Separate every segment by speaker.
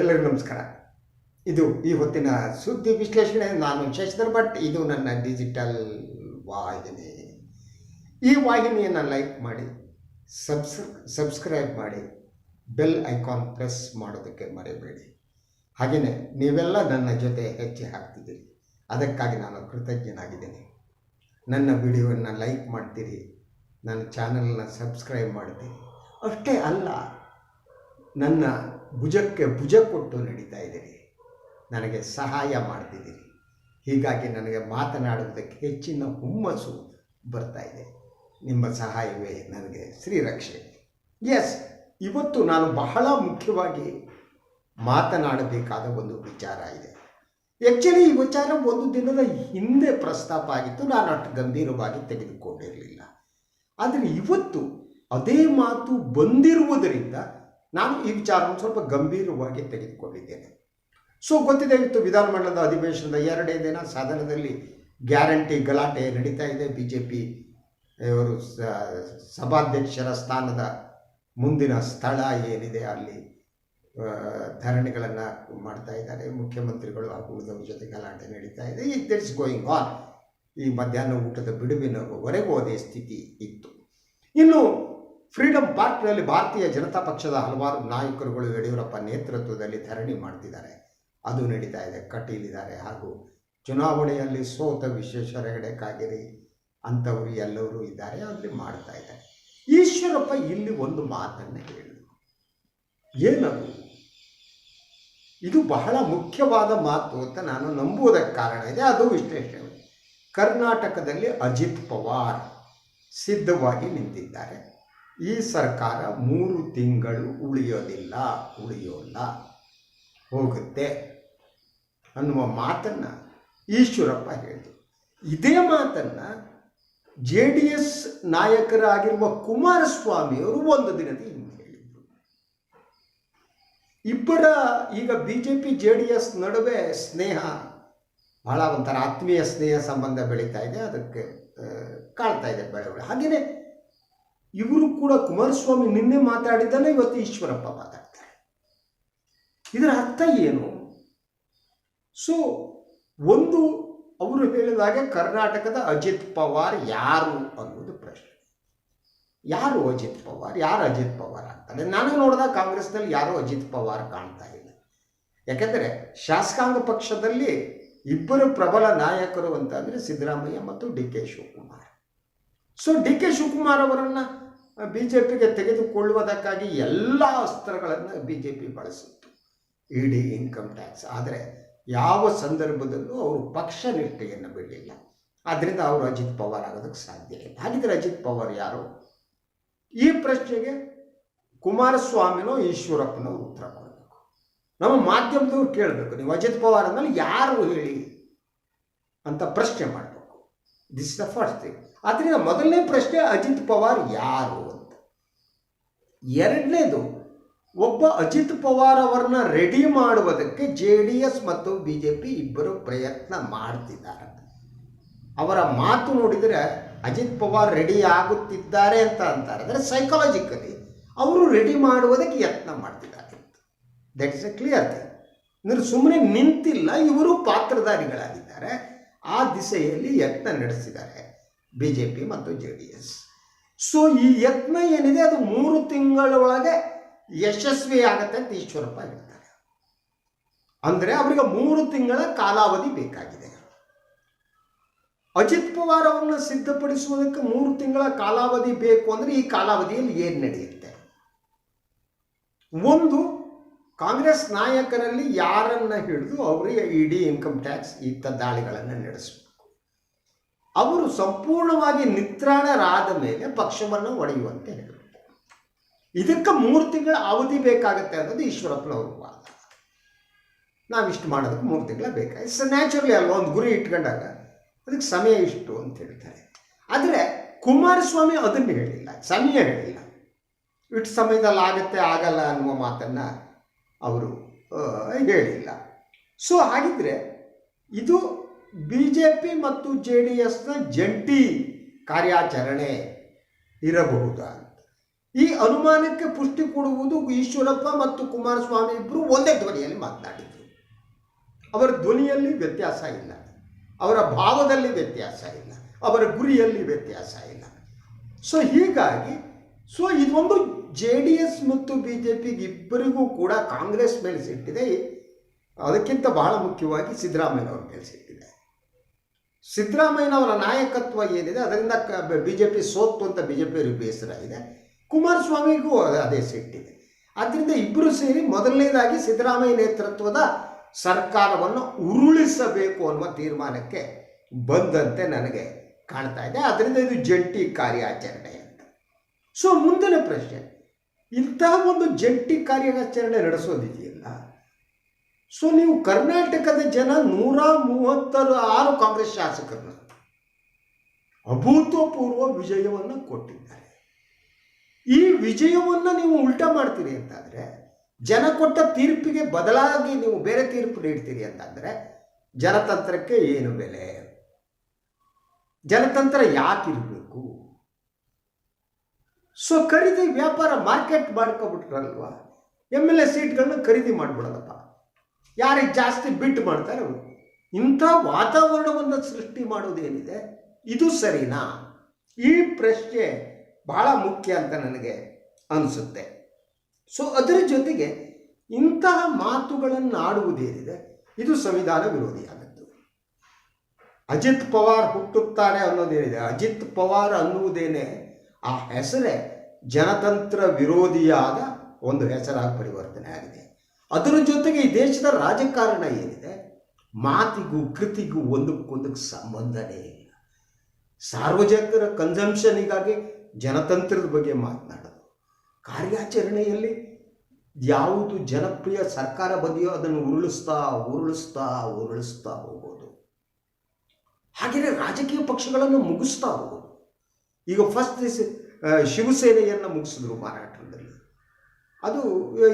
Speaker 1: ಎಲ್ಲರಿಗೂ ನಮಸ್ಕಾರ. ಇದು ಈ ಹೊತ್ತಿನ ಸುದ್ದಿ ವಿಶ್ಲೇಷಣೆ. ನಾನು ಶಶಿಧರ್ ಭಟ್. ಇದು ನನ್ನ ಡಿಜಿಟಲ್ ವಾಹಿನಿ. ಈ ವಾಹಿನಿಯನ್ನು ಲೈಕ್ ಮಾಡಿ ಸಬ್ಸ್ ಸಬ್ಸ್ಕ್ರೈಬ್ ಮಾಡಿ ಬೆಲ್ ಐಕಾನ್ ಪ್ರೆಸ್ ಮಾಡೋದಕ್ಕೆ ಮರೆಯಬೇಡಿ. ಹಾಗೆಯೇ ನೀವೆಲ್ಲ ನನ್ನ ಜೊತೆ ಹೆಜ್ಜೆ ಹಾಕ್ತಿದ್ದೀರಿ. ಅದಕ್ಕಾಗಿ ನಾನು ಕೃತಜ್ಞನಾಗಿದ್ದೀನಿ. ನನ್ನ ವಿಡಿಯೋವನ್ನು ಲೈಕ್ ಮಾಡ್ತೀರಿ. ನನ್ನ ಚಾನಲ್ನ ಸಬ್ಸ್ಕ್ರೈಬ್ ಮಾಡ್ತೀರಿ. ಅಷ್ಟೇ ಅಲ್ಲ, ನನ್ನ ಭುಜಕ್ಕೆ ಭುಜ ಕೊಟ್ಟು ನಡೀತಾ ಇದ್ದೀರಿ. ನನಗೆ ಸಹಾಯ ಮಾಡ್ತಿದ್ದೀರಿ. ಹೀಗಾಗಿ ನನಗೆ ಮಾತನಾಡುವುದಕ್ಕೆ ಹೆಚ್ಚಿನ ಹುಮ್ಮಸ್ಸು ಬರ್ತಾ ಇದೆ. ನಿಮ್ಮ ಸಹಾಯವೇ ನನಗೆ ಶ್ರೀರಕ್ಷೆ. ಎಸ್ ಇವತ್ತು ನಾನು ಬಹಳ ಮುಖ್ಯವಾಗಿ ಮಾತನಾಡಬೇಕಾದ ಒಂದು ವಿಚಾರ ಇದೆ. ಆ್ಯಕ್ಚುಲಿ ಈ ವಿಚಾರ ಒಂದು ದಿನದ ಹಿಂದೆ ಪ್ರಸ್ತಾಪ ಆಗಿತ್ತು. ನಾನು ಅಷ್ಟು ಗಂಭೀರವಾಗಿ ತೆಗೆದುಕೊಂಡಿರಲಿಲ್ಲ. ಆದರೆ ಇವತ್ತು ಅದೇ ಮಾತು ಬಂದಿರುವುದರಿಂದ ನಾನು ಈ ವಿಚಾರವನ್ನು ಸ್ವಲ್ಪ ಗಂಭೀರವಾಗಿ ತೆಗೆದುಕೊಂಡಿದ್ದೇನೆ. ಸೊ ಗೊತ್ತಿದೆ ಇವತ್ತು ವಿಧಾನಮಂಡಲದ ಅಧಿವೇಶನದ ಎರಡೇ ದಿನ ಸದನದಲ್ಲಿ ಗ್ಯಾರಂಟಿ ಗಲಾಟೆ ನಡೀತಾ ಇದೆ. ಬಿ ಜೆ ಪಿ ಇವರು ಸಭಾಧ್ಯಕ್ಷರ ಸ್ಥಾನದ ಮುಂದಿನ ಸ್ಥಳ ಏನಿದೆ ಅಲ್ಲಿ ಧರಣಿಗಳನ್ನು ಮಾಡ್ತಾ ಇದ್ದಾರೆ. ಮುಖ್ಯಮಂತ್ರಿಗಳು ಹಾಗೂ ಉಳಿದವ್ರ ಜೊತೆ ಗಲಾಟೆ ನಡೀತಾ ಇದೆ. ಈ ದಿಟ್ಸ್ ಗೋಯಿಂಗ್ ಆನ್ ಈ ಮಧ್ಯಾಹ್ನ ಊಟದ ಬಿಡುವಿನವರೆಗೂ ಅದೇ ಸ್ಥಿತಿ ಇತ್ತು. ಇನ್ನು ಫ್ರೀಡಂ ಪಾರ್ಕ್ನಲ್ಲಿ ಭಾರತೀಯ ಜನತಾ ಪಕ್ಷದ ಹಲವಾರು ನಾಯಕರುಗಳು ಯಡಿಯೂರಪ್ಪ ನೇತೃತ್ವದಲ್ಲಿ ಧರಣಿ ಮಾಡ್ತಿದ್ದಾರೆ. ಅದು ನಡೀತಾ ಇದೆ, ಕಟೀಲಿದ್ದಾರೆ ಹಾಗೂ ಚುನಾವಣೆಯಲ್ಲಿ ಸೋತ ವಿಶ್ವೇಶ್ವರ ಹೆಗಡೆ ಕಾಗೇರಿ ಅಂಥವರು ಎಲ್ಲರೂ ಇದ್ದಾರೆ, ಅಲ್ಲಿ ಮಾಡ್ತಾ ಇದ್ದಾರೆ. ಈಶ್ವರಪ್ಪ ಇಲ್ಲಿ ಒಂದು ಮಾತನ್ನು ಹೇಳಿದರು. ಏನದು? ಇದು ಬಹಳ ಮುಖ್ಯವಾದ ಮಾತು ಅಂತ ನಾನು ನಂಬುವುದಕ್ಕೆ ಕಾರಣ ಇದೆ, ಅದು ವಿಶ್ಲೇಷಣೆ. ಕರ್ನಾಟಕದಲ್ಲಿ ಅಜಿತ್ ಪವಾರ್ ಸಿದ್ಧವಾಗಿ ನಿಂತಿದ್ದಾರೆ. ಈ ಸರ್ಕಾರ ಮೂರು ತಿಂಗಳು ಉಳಿಯೋದಿಲ್ಲ, ಉಳಿಯೋಲ್ಲ, ಹೋಗುತ್ತೆ ಅನ್ನುವ ಮಾತನ್ನು ಈಶ್ವರಪ್ಪ ಹೇಳಿದರು. ಇದೇ ಮಾತನ್ನು ಜೆ ಡಿ ಎಸ್ ನಾಯಕರಾಗಿರುವ ಕುಮಾರಸ್ವಾಮಿಯವರು ಒಂದು ದಿನದ ಹಿಂದೆ ಹೇಳಿದರು. ಇಬ್ಬರ ಈಗ B J P, J D S ನಡುವೆ ಸ್ನೇಹ, ಬಹಳ ಒಂಥರ ಆತ್ಮೀಯ ಸ್ನೇಹ ಸಂಬಂಧ ಬೆಳೀತಾ ಇದೆ, ಅದಕ್ಕೆ ಕಾಣ್ತಾ ಇದೆ ಬೆಳವಣಿಗೆ. ಹಾಗೆಯೇ ಇವರು ಕೂಡ ಕುಮಾರಸ್ವಾಮಿ ನಿನ್ನೆ ಮಾತಾಡಿದ್ದಾನೆ, ಇವತ್ತು ಈಶ್ವರಪ್ಪ ಮಾತಾಡ್ತಾರೆ. ಇದರ ಅರ್ಥ ಏನು? ಸೊ ಒಂದು ಅವರು ಹೇಳಿದಾಗೆ ಕರ್ನಾಟಕದ ಅಜಿತ್ ಪವಾರ್ ಯಾರು ಅನ್ನೋದು ಪ್ರಶ್ನೆ. ಯಾರು ಅಜಿತ್ ಪವಾರ್? ಯಾರು ಅಜಿತ್ ಪವಾರ್ ಆಗ್ತಾರೆ ನಾನು ನೋಡಿದಾಗ ಕಾಂಗ್ರೆಸ್ನಲ್ಲಿ ಯಾರು ಅಜಿತ್ ಪವಾರ್ ಕಾಣ್ತಾ ಇಲ್ಲ. ಯಾಕೆಂದರೆ ಶಾಸಕಾಂಗ ಪಕ್ಷದಲ್ಲಿ ಇಬ್ಬರು ಪ್ರಬಲ ನಾಯಕರು ಅಂತಂದರೆ ಸಿದ್ದರಾಮಯ್ಯ ಮತ್ತು D K Shivakumar. So D K Shivakumar ಅವರನ್ನು ಬಿ ಜೆ ಪಿಗೆ ತೆಗೆದುಕೊಳ್ಳುವುದಕ್ಕಾಗಿ ಎಲ್ಲ ಅಸ್ತ್ರಗಳನ್ನು B J P ಬಳಸಿತ್ತು. E D income tax. ಆದರೆ ಯಾವ ಸಂದರ್ಭದಲ್ಲೂ ಅವರು ಪಕ್ಷ ನಿಷ್ಠೆಯನ್ನು ಬಿಡಲಿಲ್ಲ. ಆದ್ದರಿಂದ ಅವರು ಅಜಿತ್ ಪವಾರ್ ಆಗೋದಕ್ಕೆ ಸಾಧ್ಯ ಇಲ್ಲ. ಹಾಗಿದ್ರೆ ಅಜಿತ್ ಪವಾರ್ ಯಾರು? ಈ ಪ್ರಶ್ನೆಗೆ ಕುಮಾರಸ್ವಾಮಿನೋ ಈಶ್ವರಪ್ಪನೋ ಉತ್ತರ ಕೊಡಬೇಕು. ನಮ್ಮ ಮಾಧ್ಯಮದವ್ರು ಕೇಳಬೇಕು, ನೀವು ಅಜಿತ್ ಪವಾರ್ ಅಂದಮೇಲೆ ಯಾರು ಹೇಳಿ ಅಂತ ಪ್ರಶ್ನೆ ಮಾಡಬೇಕು. ದಿಸ್ ದ ಫಸ್ಟ್ ಥಿಂಗ್ ಆದ್ದರಿಂದ ಮೊದಲನೇ ಪ್ರಶ್ನೆ ಅಜಿತ್ ಪವಾರ್ ಯಾರು ಅಂತ. ಎರಡನೇದು, ಒಬ್ಬ ಅಜಿತ್ ಪವಾರ್ ಅವರನ್ನ ರೆಡಿ ಮಾಡುವುದಕ್ಕೆ ಜೆ ಡಿ ಎಸ್ ಮತ್ತು ಬಿ ಜೆ ಪಿ ಇಬ್ಬರು ಪ್ರಯತ್ನ ಮಾಡ್ತಿದ್ದಾರೆ. ಅವರ ಮಾತು ನೋಡಿದರೆ ಅಜಿತ್ ಪವಾರ್ ರೆಡಿ ಆಗುತ್ತಿದ್ದಾರೆ ಅಂತ ಅಂತಾರೆ ಅಂದರೆ ಸೈಕಾಲಜಿಕಲಿ ಅವರು ರೆಡಿ ಮಾಡುವುದಕ್ಕೆ ಯತ್ನ ಮಾಡ್ತಿದ್ದಾರೆ that is a clear thing ಅಂದರೆ ಸುಮ್ಮನೆ ನಿಂತಿಲ್ಲ, ಇವರು ಪಾತ್ರಧಾರಿಗಳಾಗಿದ್ದಾರೆ. ಆ ದಿಸೆಯಲ್ಲಿ ಯತ್ನ ನಡೆಸಿದ್ದಾರೆ. ಬಿ ಜೆ ಪಿ ಮತ್ತು ಜೆ ಡಿ ಎಸ್ ಸೊ ಈ ಯತ್ನ ಏನಿದೆ, ಅದು ಮೂರು ತಿಂಗಳ ಒಳಗೆ ಯಶಸ್ವಿ ಆಗತ್ತೆ ಅಂತ ಈಶ್ವರಪ್ಪ ಹೇಳ್ತಾರೆ. ಅಂದರೆ ಅವರಿಗೆ ಮೂರು ತಿಂಗಳ ಕಾಲಾವಧಿ ಬೇಕಾಗಿದೆ. ಅಜಿತ್ ಪವಾರ್ ಅವರನ್ನು ಸಿದ್ಧಪಡಿಸುವುದಕ್ಕೆ ಮೂರು ತಿಂಗಳ ಕಾಲಾವಧಿ ಬೇಕು ಅಂದರೆ ಈ ಕಾಲಾವಧಿಯಲ್ಲಿ ಏನು ನಡೆಯುತ್ತೆ? ಒಂದು, ಕಾಂಗ್ರೆಸ್ ನಾಯಕರಲ್ಲಿ ಯಾರನ್ನ ಹಿಡಿದು ಅವರಿಗೆ ಇಡಿ ಇನ್ಕಮ್ ಟ್ಯಾಕ್ಸ್ ಇತ್ತ ದಾಳಿಗಳನ್ನು ನಡೆಸಬೇಕು ಅವರು ಸಂಪೂರ್ಣವಾಗಿ ನಿತ್ರಾಣರಾದ ಮೇಲೆ ಪಕ್ಷವನ್ನು ಒಡೆಯುವಂತೆ ಹೇಳಿದರು. ಇದಕ್ಕೆ ಮೂರು ತಿಂಗಳ ಅವಧಿ ಬೇಕಾಗುತ್ತೆ ಅನ್ನೋದು ಈಶ್ವರಪ್ಪನವ್ರ ವಾದ. ನಾವಿಷ್ಟು ಮಾಡೋದಕ್ಕೆ ಮೂರು ತಿಂಗಳ ಬೇಕಾ? ಇಟ್ಸ್ ನ್ಯಾಚುರಲಿ ಅಲ್ವಾ? ಒಂದು ಗುರಿ ಇಟ್ಕೊಂಡಾಗ ಅದಕ್ಕೆ ಸಮಯ ಇಷ್ಟು ಅಂತ ಹೇಳ್ತಾರೆ. ಆದರೆ ಕುಮಾರಸ್ವಾಮಿ ಅದನ್ನು ಹೇಳಿಲ್ಲ, ಸಮಯ ಹೇಳಿಲ್ಲ. ಇಷ್ಟು ಸಮಯದಲ್ಲಿ ಆಗತ್ತೆ, ಆಗಲ್ಲ ಅನ್ನುವ ಮಾತನ್ನು ಅವರು ಹೇಳಿಲ್ಲ. ಸೊ ಹಾಗಿದ್ರೆ ಇದು ಬಿ ಜೆ ಪಿ ಮತ್ತು ಜೆ ಡಿ ಎಸ್ನ ಜಂಟಿ ಕಾರ್ಯಾಚರಣೆ ಇರಬಹುದಾ ಈ ಅನುಮಾನಕ್ಕೆ ಪುಷ್ಟಿ ಕೊಡುವುದು ಈಶ್ವರಪ್ಪ ಮತ್ತು ಕುಮಾರಸ್ವಾಮಿ ಇಬ್ಬರು ಒಂದೇ ಧ್ವನಿಯಲ್ಲಿ ಮಾತನಾಡಿದರು. ಅವರ ಧ್ವನಿಯಲ್ಲಿ ವ್ಯತ್ಯಾಸ ಇಲ್ಲ. ಅವರ ಭಾವದಲ್ಲಿ ವ್ಯತ್ಯಾಸ ಇಲ್ಲ. ಅವರ ಗುರಿಯಲ್ಲಿ ವ್ಯತ್ಯಾಸ ಇಲ್ಲ. ಸೊ ಹೀಗಾಗಿ ಸೊ ಇದೊಂದು ಜೆ ಡಿ ಎಸ್ ಮತ್ತು ಬಿ ಜೆ ಪಿಗೆ ಇಬ್ಬರಿಗೂ ಕೂಡ ಕಾಂಗ್ರೆಸ್ ಮೇಲೆ ಸಿಟ್ಟಿದೆ. ಅದಕ್ಕಿಂತ ಬಹಳ ಮುಖ್ಯವಾಗಿ ಸಿದ್ದರಾಮಯ್ಯನವ್ರ ಮೇಲೆ ಸಿಟ್ಟಿದೆ. ಸಿದ್ದರಾಮಯ್ಯನವರ ನಾಯಕತ್ವ ಏನಿದೆ, ಅದರಿಂದ ಬಿ ಜೆ ಪಿ ಸೋತ್ತು ಅಂತ ಬಿ ಜೆ ಪಿಯವರಿಗೆ ಬೇಸರ ಇದೆ. ಕುಮಾರಸ್ವಾಮಿಗೂ ಅದು ಸಿಟ್ಟಿದೆ ಆದ್ದರಿಂದ ಇಬ್ಬರು ಸೇರಿ ಮೊದಲನೇದಾಗಿ ಸಿದ್ದರಾಮಯ್ಯ ನೇತೃತ್ವದ ಸರ್ಕಾರವನ್ನು ಉರುಳಿಸಬೇಕು ಅನ್ನುವ ತೀರ್ಮಾನಕ್ಕೆ ಬಂದಂತೆ ನನಗೆ ಕಾಣ್ತಾ ಇದೆ. ಅದರಿಂದ ಇದು ಜಂಟಿ ಕಾರ್ಯಾಚರಣೆ ಅಂತ. ಸೊ ಮುಂದಿನ ಪ್ರಶ್ನೆ. ಇಂತಹ ಒಂದು ಜಂಟಿ ಕಾರ್ಯಾಚರಣೆ ನಡೆಸೋದಿದೆಯಲ್ಲ ಸೊ ನೀವು ಕರ್ನಾಟಕದ ಜನ ನೂರ ಮೂವತ್ತರ ಆರು ಕಾಂಗ್ರೆಸ್ ಶಾಸಕರನ್ನ ಅಭೂತಪೂರ್ವ ವಿಜಯವನ್ನು ಕೊಟ್ಟಿದ್ದಾರೆ. ಈ ವಿಜಯವನ್ನು ನೀವು ಉಲ್ಟಾ ಮಾಡ್ತೀರಿ ಅಂತಾದರೆ, ಜನ ಕೊಟ್ಟ ತೀರ್ಪಿಗೆ ಬದಲಾಗಿ ನೀವು ಬೇರೆ ತೀರ್ಪು ನೀಡ್ತೀರಿ ಅಂತಂದರೆ, ಜನತಂತ್ರಕ್ಕೆ ಏನು ಬೆಲೆ? ಜನತಂತ್ರ ಯಾಕಿರಬೇಕು ಸೊ ಖರೀದಿ ವ್ಯಾಪಾರ ಮಾರ್ಕೆಟ್ ಮಾಡ್ಕೊಬಿಟ್ರಲ್ವಾ? ಎಂ ಎಲ್ ಎ ಸೀಟ್ಗಳನ್ನ ಖರೀದಿ ಮಾಡ್ಬಿಡೋದಪ್ಪ. ಯಾರಿಗೆ ಜಾಸ್ತಿ ಬಿಟ್ಟು ಮಾಡ್ತಾರೆ ಅವರು. ಇಂಥ ವಾತಾವರಣವನ್ನು ಸೃಷ್ಟಿ ಮಾಡೋದೇನಿದೆ ಇದು ಸರಿನಾ? ಈ ಪ್ರಶ್ನೆ ಬಹಳ ಮುಖ್ಯ ಅಂತ ನನಗೆ ಅನಿಸುತ್ತೆ. ಸೊ ಅದರ ಜೊತೆಗೆ ಇಂತಹ ಮಾತುಗಳನ್ನು ಆಡುವುದೇನಿದೆ ಇದು ಸಂವಿಧಾನ ವಿರೋಧಿಯಾದದ್ದು. ಅಜಿತ್ ಪವಾರ್ ಹುಟ್ಟುತ್ತಾರೆ ಅನ್ನೋದೇನಿದೆ? ಅಜಿತ್ ಪವಾರ್ ಅನ್ನುವುದೇನೆ ಆ ಹೆಸರೇ ಜನತಂತ್ರ ವಿರೋಧಿಯಾದ ಒಂದು ಹೆಸರಾಗಿ ಪರಿವರ್ತನೆ ಆಗಿದೆ ಅದರ ಜೊತೆಗೆ ಈ ದೇಶದ ರಾಜಕಾರಣ ಏನಿದೆ? ಮಾತಿಗೂ ಕೃತಿಗೂ ಒಂದಕ್ಕೊಂದಕ್ಕೆ ಸಂಬಂಧನೇ ಇಲ್ಲ. ಸಾರ್ವಜನಿಕರ ಕನ್ಸಂಪ್ಷನಿಗಾಗಿ ಜನತಂತ್ರದ ಬಗ್ಗೆ ಮಾತನಾಡೋದು. ಕಾರ್ಯಾಚರಣೆಯಲ್ಲಿ ಯಾವುದು ಜನಪ್ರಿಯ ಸರ್ಕಾರ ಬದಿಯೋ ಅದನ್ನು ಉರುಳಿಸ್ತಾ ಉರುಳಿಸ್ತಾ ಉರುಳಿಸ್ತಾ ಹೋಗೋದು. ಹಾಗೆಯೇ ರಾಜಕೀಯ ಪಕ್ಷಗಳನ್ನು ಮುಗಿಸ್ತಾ ಹೋಗೋದು. ಈಗ ಫಸ್ಟ್ ಶಿವಸೇನೆಯನ್ನು ಮುಗಿಸಿದ್ರು ಮಹಾರಾಷ್ಟ್ರದಲ್ಲಿ ಅದು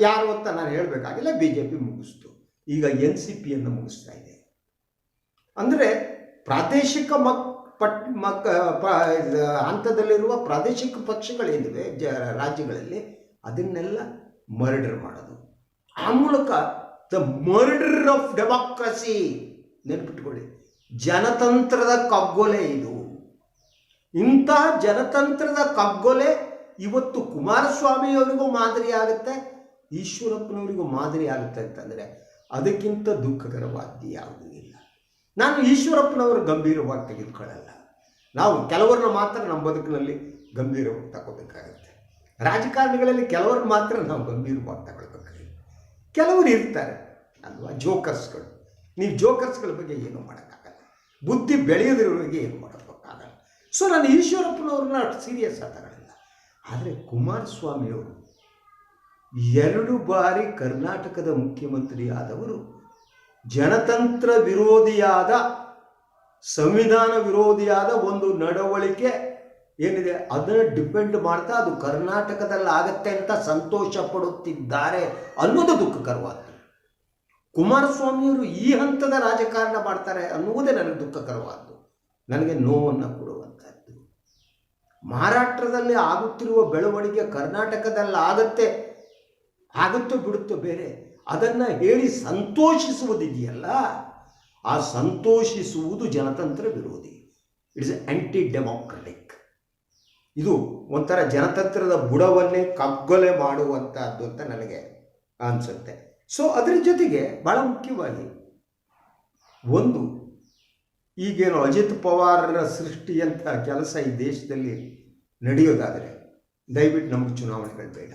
Speaker 1: ಯಾರು ಅಂತ ನಾನು ಹೇಳಬೇಕಾಗಿಲ್ಲ ಬಿ ಜೆ ಪಿ ಮುಗಿಸ್ತು. ಈಗ ಎನ್ ಸಿ ಪಿಯನ್ನು ಮುಗಿಸ್ತಾ ಇದೆ. ಅಂದರೆ ಪ್ರಾದೇಶಿಕ ಮಕ್ ಪಟ್ ಮಕ್ ಹಂತದಲ್ಲಿರುವ ಪ್ರಾದೇಶಿಕ ಪಕ್ಷಗಳೇನಿವೆ ಜ ರಾಜ್ಯಗಳಲ್ಲಿ ಅದನ್ನೆಲ್ಲ ಮರ್ಡರ್ ಮಾಡೋದು. ಆ ಮೂಲಕ ದ ಮರ್ಡರ್ ಆಫ್ ಡೆಮಾಕ್ರಸಿ ನೆನ್ಪಿಟ್ಕೊಳ್ಳಿ. ಜನತಂತ್ರದ ಕಗ್ಗೊಲೆ ಇದು. ಇಂತಹ ಜನತಂತ್ರದ ಕಗ್ಗೊಲೆ ಇವತ್ತು ಕುಮಾರಸ್ವಾಮಿ ಅವರಿಗೂ ಮಾದರಿ ಆಗುತ್ತೆ, ಈಶ್ವರಪ್ಪನವರಿಗೂ ಮಾದರಿ ಆಗುತ್ತೆ ಅಂತಂದರೆ ಅದಕ್ಕಿಂತ ದುಃಖಕರವಾದ್ದು ಯಾವುದೂ ಇಲ್ಲ. ನಾನು ಈಶ್ವರಪ್ಪನವರು ಗಂಭೀರವಾಗಿ ತೆಗೆದುಕೊಳ್ಳಲ್ಲ. ನಾವು ಕೆಲವರನ್ನ ಮಾತ್ರ ನಮ್ಮ ಬದುಕಿನಲ್ಲಿ ಗಂಭೀರವಾಗಿ ತಗೋಬೇಕಾಗುತ್ತೆ. ರಾಜಕಾರಣಿಗಳಲ್ಲಿ ಕೆಲವ್ರನ್ನ ಮಾತ್ರ ನಾವು ಗಂಭೀರವಾಗಿ ತಗೊಳ್ಬೇಕಾಗಿ ಕೆಲವರು ಇರ್ತಾರೆ, ಅಲ್ವಾ? ಜೋಕರ್ಸ್ಗಳು. ನೀವು ಜೋಕರ್ಸ್ಗಳ ಬಗ್ಗೆ ಏನು ಮಾಡೋಕ್ಕಾಗಲ್ಲ. ಬುದ್ಧಿ ಬೆಳೆಯದಿರೋರಿಗೆ ಏನು ಮಾಡೋಕ್ಕಾಗಲ್ಲ. ಸೊ ನಾನು ಈಶ್ವರಪ್ಪನವ್ರನ್ನ ಸೀರಿಯಸ್ ಆಗಿ ಆದರೆ ಕುಮಾರಸ್ವಾಮಿಯವರು ಎರಡು ಬಾರಿ ಕರ್ನಾಟಕದ ಮುಖ್ಯಮಂತ್ರಿ ಆದವರು ಜನತಂತ್ರ ವಿರೋಧಿಯಾದ, ಸಂವಿಧಾನ ವಿರೋಧಿಯಾದ ಒಂದು ನಡವಳಿಕೆ ಏನಿದೆ, ಅದನ್ನು ಡಿಪೆಂಡ್ ಮಾಡ್ತಾ ಅದು ಕರ್ನಾಟಕದಲ್ಲಿ ಆಗತ್ತೆ ಅಂತ ಸಂತೋಷ ಪಡುತ್ತಿದ್ದಾರೆ ಅನ್ನೋದು ದುಃಖಕರವಾದ್ದು. ಕುಮಾರಸ್ವಾಮಿಯವರು ಈ ಹಂತದ ರಾಜಕಾರಣ ಮಾಡ್ತಾರೆ ಅನ್ನುವುದೇ ನನಗೆ ದುಃಖಕರವಾದ್ದು. ನನಗೆ ನೋವನ್ನು ಕೊಡುವಂಥದ್ದು. ಮಹಾರಾಷ್ಟ್ರದಲ್ಲಿ ಆಗುತ್ತಿರುವ ಬೆಳವಣಿಗೆ ಕರ್ನಾಟಕದಲ್ಲಿ ಆಗತ್ತೆ. ಆಗುತ್ತೋ ಬಿಡುತ್ತೋ ಬೇರೆ. ಅದನ್ನು ಹೇಳಿ ಸಂತೋಷಿಸುವುದಿದೆಯಲ್ಲ? ಆ ಸಂತೋಷಿಸುವುದು ಜನತಂತ್ರ ವಿರೋಧಿ. ಇಟ್ಸ್ ಆ್ಯಂಟಿ ಡೆಮೋಕ್ರೆಟಿಕ್ ಇದು ಒಂಥರ ಜನತಂತ್ರದ ಬುಡವನ್ನೇ ಕಗ್ಗೊಲೆ ಮಾಡುವಂಥದ್ದು ಅಂತ ನನಗೆ ಅನಿಸುತ್ತೆ. ಸೊ ಅದರ ಜೊತೆಗೆ ಭಾಳ ಮುಖ್ಯವಾಗಿ ಒಂದು ಈಗೇನು ಅಜಿತ್ ಪವಾರರ ಸೃಷ್ಟಿಯಂಥ ಕೆಲಸ ಈ ದೇಶದಲ್ಲಿ ನಡೆಯೋದಾದರೆ ದಯವಿಟ್ಟು ನಮಗೆ ಚುನಾವಣೆಗಳು ಬೇಡ.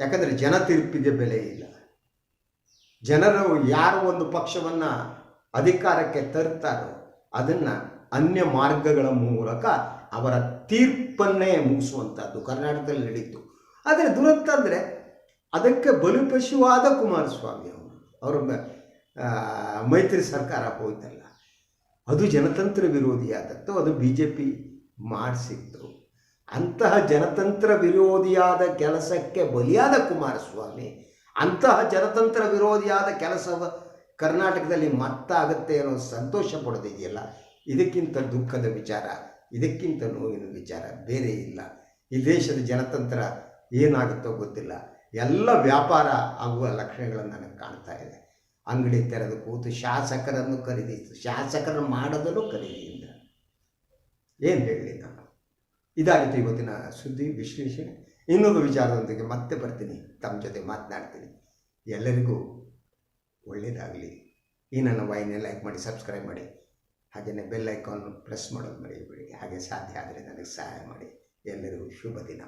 Speaker 1: ಯಾಕಂದರೆ ಜನ ತೀರ್ಪಿಗೆ ಬೆಲೆ ಇಲ್ಲ. ಜನರು ಯಾರು ಒಂದು ಪಕ್ಷವನ್ನು ಅಧಿಕಾರಕ್ಕೆ ತರ್ತಾರೋ ಅದನ್ನು ಅನ್ಯ ಮಾರ್ಗಗಳ ಮೂಲಕ ಅವರ ತೀರ್ಪನ್ನೇ ಮುಗಿಸುವಂಥದ್ದು ಕರ್ನಾಟಕದಲ್ಲಿ ನಡೀತು. ಆದರೆ ದುರಂತ ಅಂದರೆ ಅದಕ್ಕೆ ಬಲಿಪಶುವಾದ ಕುಮಾರಸ್ವಾಮಿ ಅವರು. ಅವರ ಮೈತ್ರಿ ಸರ್ಕಾರ ಹೋಯ್ತಲ್ಲ, ಅದು ಜನತಂತ್ರ ವಿರೋಧಿಯಾದದ್ದು, ಅದು ಬಿ ಜೆ ಪಿ ಮಾಡಿಸಿತ್ತು. ಅಂತಹ ಜನತಂತ್ರ ವಿರೋಧಿಯಾದ ಕೆಲಸಕ್ಕೆ ಬಲಿಯಾದ ಕುಮಾರಸ್ವಾಮಿ, ಅಂತಹ ಜನತಂತ್ರ ವಿರೋಧಿಯಾದ ಕೆಲಸ ಕರ್ನಾಟಕದಲ್ಲಿ ಮತ್ತಾಗುತ್ತೆ ಅನ್ನೋ ಸಂತೋಷ ಪಡೋದಿದೆಯಲ್ಲ, ಇದಕ್ಕಿಂತ ದುಃಖದ ವಿಚಾರ, ಇದಕ್ಕಿಂತ ನೋವಿನ ವಿಚಾರ ಬೇರೆ ಇಲ್ಲ. ಈ ದೇಶದ ಜನತಂತ್ರ ಏನಾಗುತ್ತೋ ಗೊತ್ತಿಲ್ಲ. ಎಲ್ಲ ವ್ಯಾಪಾರ ಆಗುವ ಲಕ್ಷಣಗಳನ್ನು ನನಗೆ ಕಾಣ್ತಾ ಇದೆ. ಅಂಗಡಿ ತೆರೆದು ಕೂತು ಶಾಸಕರನ್ನು ಖರೀದಿಸಿತು ಶಾಸಕರನ್ನು ಮಾಡೋದನ್ನು ಖರೀದಿಯಿಂದ. ಏನು ಹೇಳಲಿ ನಾನು? ಇದಾಗಿತ್ತು ಇವತ್ತಿನ ಸುದ್ದಿ ವಿಶ್ಲೇಷಣೆ. ಇನ್ನೊಂದು ವಿಚಾರದೊಂದಿಗೆ ಮತ್ತೆ ಬರ್ತೀನಿ. ತಮ್ಮ ಜೊತೆ ಮಾತನಾಡ್ತೀನಿ. ಎಲ್ಲರಿಗೂ ಒಳ್ಳೆಯದಾಗಲಿ ಈ ನನ್ನ ವಾಹಿನಿ ಲೈಕ್ ಮಾಡಿ, ಸಬ್ಸ್ಕ್ರೈಬ್ ಮಾಡಿ. ಹಾಗೆಯೇ ಬೆಲ್ ಐಕಾನ್ ಪ್ರೆಸ್ ಮಾಡೋದು ಮರೆಯಬೇಡಿ. ಹಾಗೆ ಸಾಧ್ಯ ಆದರೆ ನನಗೆ ಸಹಾಯ ಮಾಡಿ. ಎಲ್ಲರಿಗೂ ಶುಭ ದಿನ.